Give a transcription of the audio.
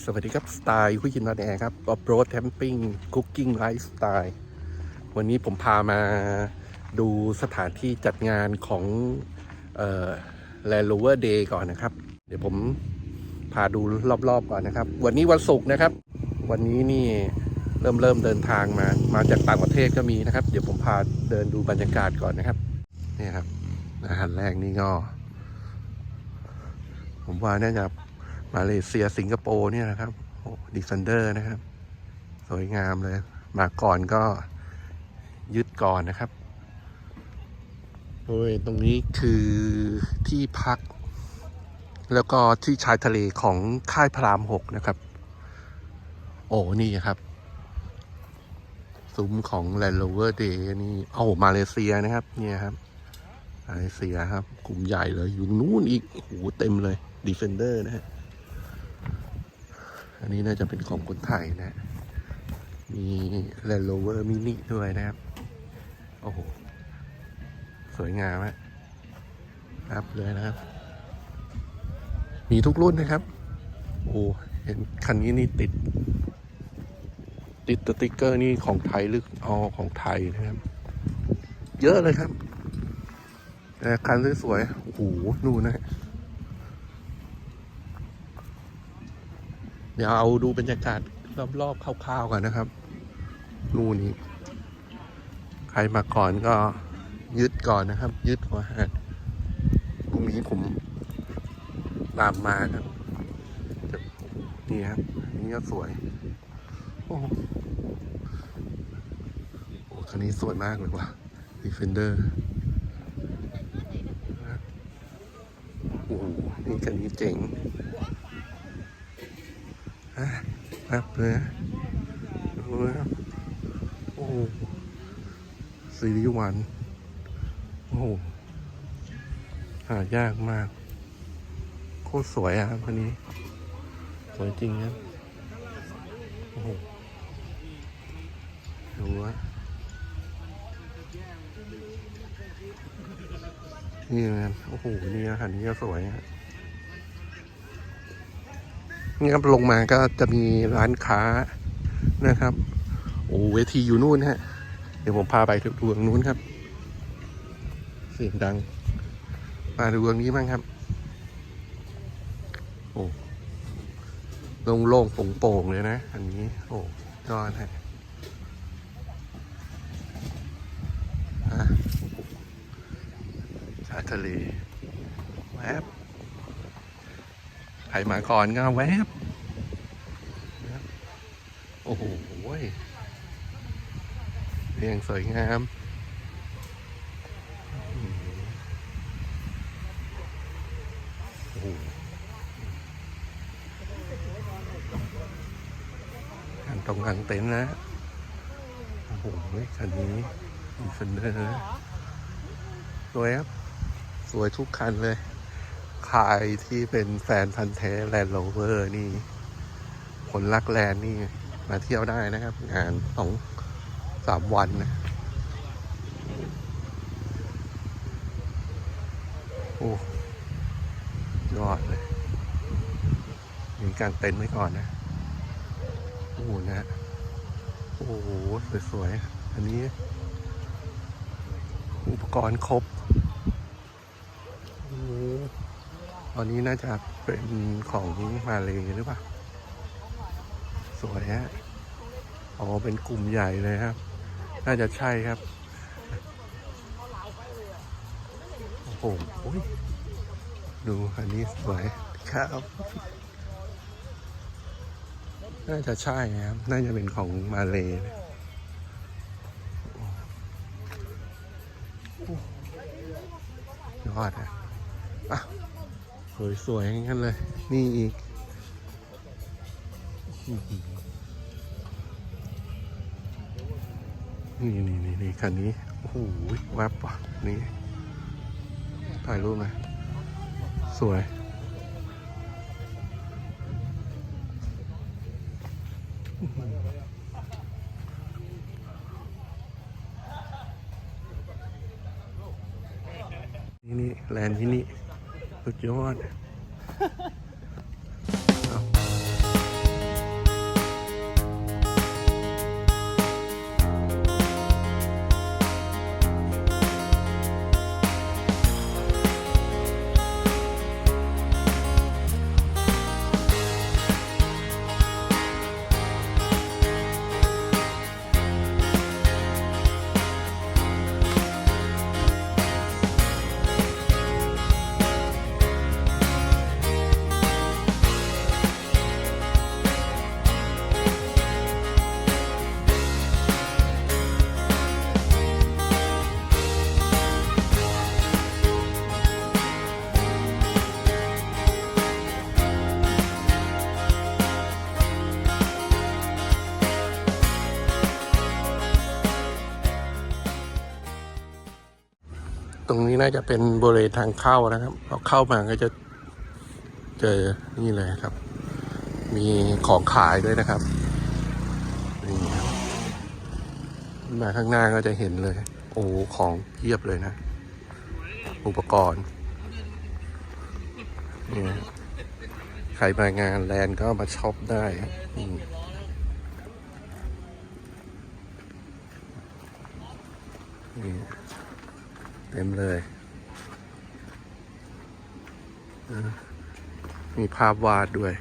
สวัสดีครับ สไตล์คุยกินนอนแอร์ครับออฟโรดแคมปิ้งคุกกิ้งไลฟ์สไตล์วันนี้ผมพามาดูสถานที่จัดงานของเอ่อ Land Rover Day ก่อนนะครับ เดี๋ยวผมพาดูรอบๆก่อนนะครับ วันนี้วันศุกร์นะครับ วันนี้นี่เริ่มเริ่มเดินทางมา มาจากต่างประเทศก็มีนะครับ เดี๋ยวผมพาเดินดูบรรยากาศก่อนนะครับนี่ครับอาหารแรกนี่ก็ ผมว่าน่าจะ มาเลเซียสิงคโปร์เนี่ยนะครับโอ้ดิซันเดอร์นะครับ สวยงามเลย มาก่อนก็ยึดก่อนนะครับโอ้ยตรงนี้คือที่พัก แล้วก็ที่ชายทะเลของค่ายพรามหกนะครับ โอ้นี่ครับซุ้มของ Land Rover Day นี่โอ้มาเลเซียนะครับ เนี่ยครับมาเลเซียครับ กลุ่มใหญ่เลยอยู่นู้นอีกโอ้โหเต็มเลย Defender นะฮะ อันนี้น่าจะเป็นของคนไทยนะฮะมี Land Rover Mini ด้วยนะครับ โอ้โห สวยงามฮะครับเลยนะครับ มีทุกรุ่นนะครับ โอ้เห็นคันนี้นี่ติด ติดสติ๊กเกอร์นี่ของไทยหรืออของไทยนะครับ เยอะเลยครับแต่คันสวยๆโอ้โหนู่นนะ เดี๋ยวเอาดูบรรยากาศรอบๆคร่าวๆกันนะครับ นู่นนี่ใครมาก่อนก็ยึดก่อนนะครับ ยึดหัวหาดตรงนี้ผมตามมาครับนี่ครับนนี้ก็สวย โอ้โหคันนี้สวยมากเลยว่ะ Defender โอ้โหนี่คันนี้เจ๋ง ครับเลยดูนะครับโอ้โหซีรีส์วันโอ้โหหายากมาก โคตรสวยอะครับคันนี้ สวยจริงครับโอ้โหดูว่านี่มันโอ้โห นี่อาหารนี้ก็สวยฮะ นี่ครับลงมาก็จะมีร้านค้านะครับ โอ้เวทีอยู่นู่นฮะ เดี๋ยวผมพาไปดูตรงนู้นครับ เสียงดัง มาดูตรงนี้บ้างครับ โอ้โล่งๆโปร่งๆเลยนะ อันนี้ โอ้ยอดฮะอะชายทะเล แวบ ใครมาก่อนก็แวบโอ้โหเรียงสวยงามอืมโอ้โหการตรงกลางเต็นท์นะโอ้โหคันนี้ดีเฟนเดอร์นะสวยครับ สวยทุกคันเลย ใครที่เป็นแฟนพันธ์แท้แลนด์โรเวอร์นี่ คนรักแลนด์นี่ มาเที่ยวได้นะครับ งานสองสามวันนะ โอ้ยอดเลยมีการเต็นท์ไว้ก่อนนะโอ้โหนะฮะโอ้โห สวย ๆ อันนี้ อุปกรณ์ครบโอ้โห ตอนนี้น่าจะเป็นของมาเลยหรือเปล่า สวยฮะ อ๋อ เป็นกลุ่มใหญ่เลยครับ น่าจะใช่ครับ โอ้โหดูอันนี้สวยครับ น่าจะใช่ครับ น่าจะเป็นของมาเลยยอดอะอะ สวยๆงั้นเลย นี่อีก นี่นี่นี่นี่คันนี้ โอ้โหแวบว่ะนี่ ถ่ายรูปหนะสวยนี่นี่แลนด์ที่นี่ สุดยอด รงนี้น่าจะเป็นบริเวณทางเข้านะครับพอเข้ามาก็จะเจอนี่เลยครับ มีของขายด้วยนะครับนี่ครับมาข้างหน้าก็จะเห็นเลย โอ้ของเพียบเลยนะ อุปกรณ์นี่ใครมางานแลนก็มาช็อปได้นี่ เต็มเลย มีภาพวาดด้วย